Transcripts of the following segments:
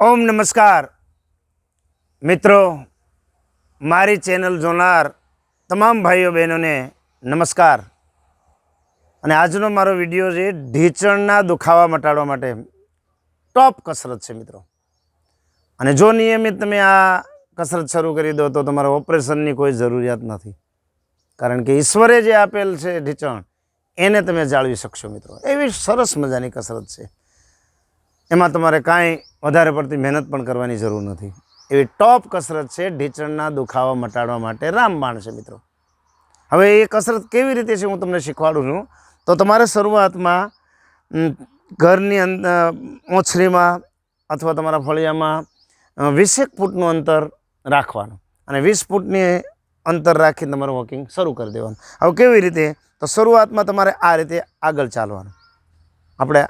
ઓમ નમસ્કાર. મિત્રો, મારી ચેનલ જોનાર તમામ ભાઈઓ બહેનોને નમસ્કાર. અને આજનો મારો વીડિયો છે ઢીચણના દુખાવા મટાડવા માટે. ટોપ કસરત છે, મિત્રો. અને જો નિયમિત તમે આ કસરત શરૂ કરી દો તો તમારે ઓપરેશનની કોઈ જરૂરિયાત નથી. કારણ કે ઈશ્વરે જે આપેલ છે ઢીચણ, એને તમે જાળવી શકશો, મિત્રો. એવી સરસ મજાની કસરત છે. એમાં તમારે કાંઈ વધારે પડતી મહેનત પણ કરવાની જરૂર નથી. એવી ટોપ કસરત છે ઢીચણના દુખાવા મટાડવા માટે રામબાણ છે મિત્રો. હવે એ કસરત કેવી રીતે છે હું તમને શીખવાડું છું. તો તમારે શરૂઆતમાં ઘરની અંદર ઓછરીમાં અથવા તમારા ફળિયામાં વીસેક ફૂટનું અંતર રાખવાનું અને વીસ ફૂટની અંતર રાખીને તમારે વોકિંગ શરૂ કરી દેવાનું. હવે કેવી રીતે? તો શરૂઆતમાં તમારે આ રીતે આગળ ચાલવાનું. આપણે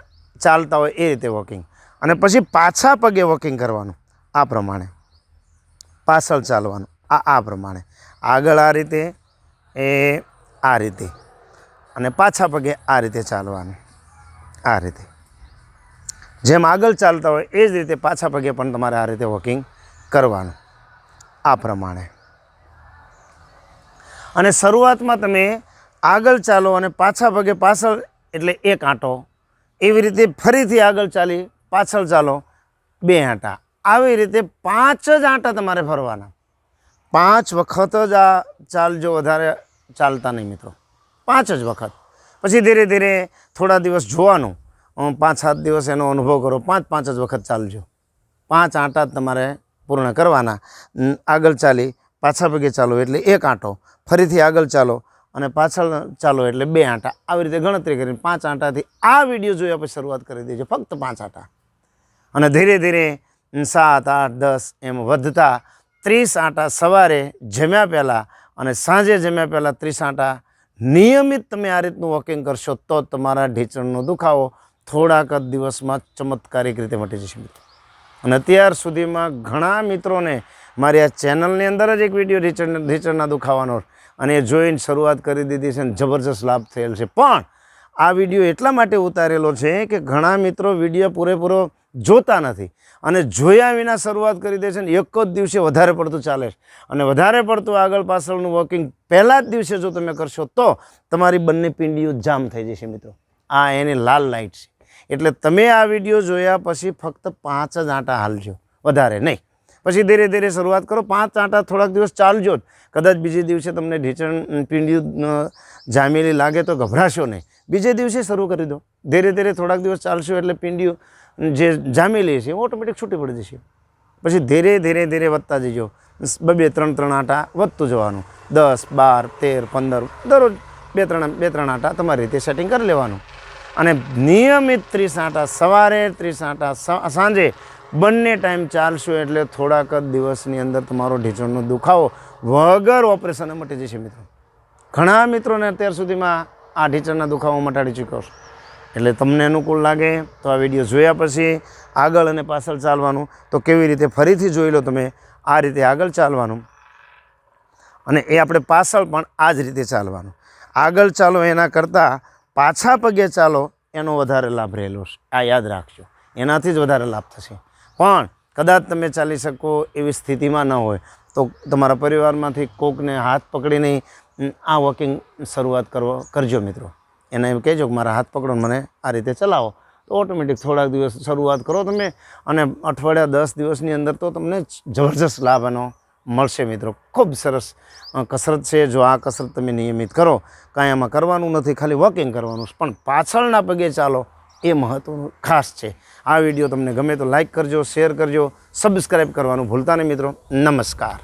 ચાલતા હોય એ રીતે વોકિંગ અને પછી પાછા પગે વોકિંગ કરવાનું, આ પ્રમાણે. પાછળ ચાલવાનું, આ આ પ્રમાણે. આગળ આ રીતે, એ, આ રીતે. અને પાછા પગે આ રીતે ચાલવાનું, આ રીતે. જેમ આગળ ચાલતા હોય એ જ રીતે પાછા પગે પણ તમારે આ રીતે વોકિંગ કરવાનું, આ પ્રમાણે. અને શરૂઆતમાં તમે આગળ ચાલો અને પાછા પગે પાછળ, એટલે એક આંટો એવી રીતે ફરીથી આગળ ચાલી, પાછળ ચાલો, બે આંટા. આવી રીતે પાંચ જ આંટા તમારે ફરવાના. પાંચ વખત જ આ ચાલજો વધારે ચાલતા નહીં મિત્રો. પાંચ જ વખત. પછી ધીરે ધીરે થોડા દિવસ જોવાનું. પાંચ સાત દિવસ એનો અનુભવ કરો. પાંચ પાંચ જ વખત ચાલજો. પાંચ આંટા તમારે પૂર્ણ કરવાના. આગળ ચાલી, પાછા પગે ચાલો એટલે એક આંટો. ફરીથી આગળ ચાલો અને પાછળ ચાલો એટલે બે આંટા. આવી રીતે ગણતરી કરીને પાંચ આંટાથી આ વીડિયો જોઈ આપણે શરૂઆત કરી દેજો ફક્ત પાંચ આંટા. અને ધીરે ધીરે સાત, આઠ, દસ એમ વધતા ત્રીસ આંટા સવારે જમ્યા પહેલાં અને સાંજે જમ્યા પહેલાં ત્રીસ આંટા. નિયમિત તમે આ રીતનું વોકિંગ કરશો તો તમારા ઢીચણનો દુખાવો થોડાક જ દિવસમાં ચમત્કારિક રીતે મટી જશે મિત્રો. અને અત્યાર સુધીમાં ઘણા મિત્રોને મારી આ ચેનલની અંદર જ એક વીડિયો ઢીચણ ઢીચણના દુખાવાનો અને એ જોઈને શરૂઆત કરી દીધી છે અને જબરજસ્ત લાભ થયેલ છે. પણ આ વીડિયો એટલા માટે ઉતારેલો છે કે ઘણા મિત્રો વીડિયો પૂરેપૂરો જોતા નથી. અને જોયા વિના શરૂઆત કરી દે છે ને એક જ દિવસે વધારે પડતું ચાલે છે. અને વધારે પડતું આગળ પાછળનું વોકિંગ પહેલાં જ દિવસે જો તમે કરશો તો તમારી બંને પિંડીઓ જામ થઈ જશે મિત્રો. આ એની લાલ લાઇટ છે. એટલે તમે આ વીડિયો જોયા પછી ફક્ત પાંચ જ આંટા હાલજો. વધારે નહીં. પછી ધીરે ધીરે શરૂઆત કરો. પાંચ આંટા થોડાક દિવસ ચાલજો જ. કદાચ બીજે દિવસે તમને ઢીચણ પીંડિયું જામેલી લાગે તો ગભરાશો નહીં. બીજે દિવસે શરૂ કરી દો. ધીરે ધીરે થોડાક દિવસ ચાલશો એટલે પીંડિયું જે જામેલી છે ઓટોમેટિક છૂટી પડી જશે. પછી ધીરે ધીરે ધીરે વધતા જજો. બે બે, ત્રણ ત્રણ આંટા વધતું જવાનું. દસ, બાર, તેર, પંદર, દરરોજ બે, ત્રણ બે, ત્રણ આંટા તમારી રીતે સેટિંગ કરી લેવાનું. અને નિયમિત ત્રીસ આંટા સવારે, ત્રીસ આંટા સાંજે બંને ટાઈમ ચાલશો એટલે થોડાક જ દિવસની અંદર તમારો ઢીંચણનો દુખાવો વગર ઓપરેશન મટી જશે મિત્રો. ઘણા મિત્રોને અત્યાર સુધીમાં આ ઢીંચણના દુખાવો મટાડી ચૂક્યો છે. એટલે તમને અનુકૂળ લાગે તો આ વીડિયો જોયા પછી આગળ અને પાછળ ચાલવાનું. તો કેવી રીતે ફરીથી જોઈ લો તમે, આ રીતે આગળ ચાલવાનું. અને એ આપણે પાછળ પણ આ જ રીતે ચાલવાનું. આગળ ચાલો એના કરતાં પાછા પગે ચાલો, એનો વધારે લાભ રહેલો છે. આ યાદ રાખજો. એનાથી જ વધારે લાભ થશે. પણ કદાચ તમે ચાલી શકો એવી સ્થિતિમાં ન હોય, તો તમારા પરિવારમાંથી કોકને હાથ પકડીને આ વોકિંગ શરૂઆત કરવો, કરજો મિત્રો. એને એમ કહેજો કે મારા હાથ પકડો મને આ રીતે ચલાવો. તો ઓટોમેટિક થોડાક દિવસ શરૂઆત કરો તમે, અને અઠવાડિયા દસ દિવસની અંદર તો તમને જબરજસ્ત લાભ એનો મળશે મિત્રો. ખૂબ સરસ કસરત છે. જો આ કસરત તમે નિયમિત કરો, કાંઈ આમાં કરવાનું નથી, ખાલી વોકિંગ કરવાનું પણ પાછળના પગે ચાલો, એ મહત્ત્વનું ખાસ છે. આ વીડિયો તમને ગમે તો લાઇક કરજો શેર કરજો સબસ્ક્રાઈબ કરવાનું ભૂલતા નહીં મિત્રો. નમસ્કાર.